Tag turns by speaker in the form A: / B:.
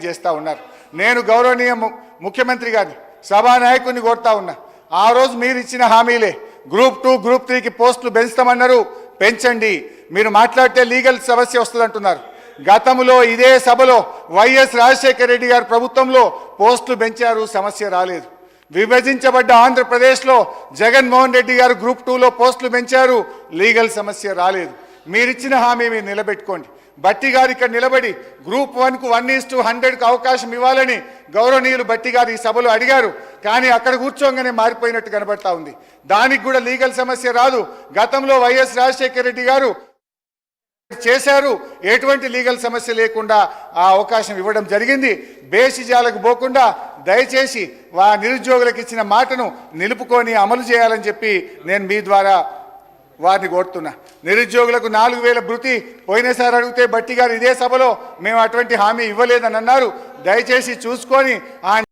A: చేస్తూ ఉన్నారు? నేను గౌరవనీయ ముఖ్యమంత్రి గారిని సభానాయకుడిని కోరుతా ఉన్నా. ఆ రోజు మీరు ఇచ్చిన హామీలే. గ్రూప్ టూ గ్రూప్ త్రీకి పోస్టులు పెంచుతామన్నారు. పెంచండి. మీరు మాట్లాడితే లీగల్ సమస్య వస్తుందంటున్నారు. గతంలో ఇదే సభలో వైఎస్ రాజశేఖర రెడ్డి గారి ప్రభుత్వంలో పోస్టులు పెంచారు. సమస్య రాలేదు. విభజించబడ్డ ఆంధ్రప్రదేశ్లో జగన్మోహన్ రెడ్డి గారు గ్రూప్ టూలో పోస్టులు పెంచారు. లీగల్ సమస్య రాలేదు. మీరిచ్చిన హామీ మీరు నిలబెట్టుకోండి. బట్టి గారు ఇక్కడ నిలబడి గ్రూప్ వన్కు వన్ ఈస్ టు హండ్రెడ్కు అవకాశం ఇవ్వాలని గౌరవనీయులు బట్టి గారు ఈ సభలో అడిగారు. కానీ అక్కడ కూర్చోగానే మారిపోయినట్టు కనబడతా ఉంది. దానికి కూడా లీగల్ సమస్య రాదు. గతంలో వైఎస్ రాజశేఖర రెడ్డి గారు చేశారు. ఎటువంటి లీగల్ సమస్య లేకుండా ఆ అవకాశం ఇవ్వడం జరిగింది. బేసిజాలకు పోకుండా దయచేసి వా నిరుద్యోగులకు ఇచ్చిన మాటను నిలుపుకొని అమలు చేయాలని చెప్పి నేను మీ ద్వారా వారిని కోరుతున్నా. నిరుద్యోగులకు నాలుగు వేల భృతి పోయినసారి అడిగితే బట్టి గారు ఇదే సభలో మేము అటువంటి హామీ ఇవ్వలేదని అన్నారు. దయచేసి చూసుకొని ఆయన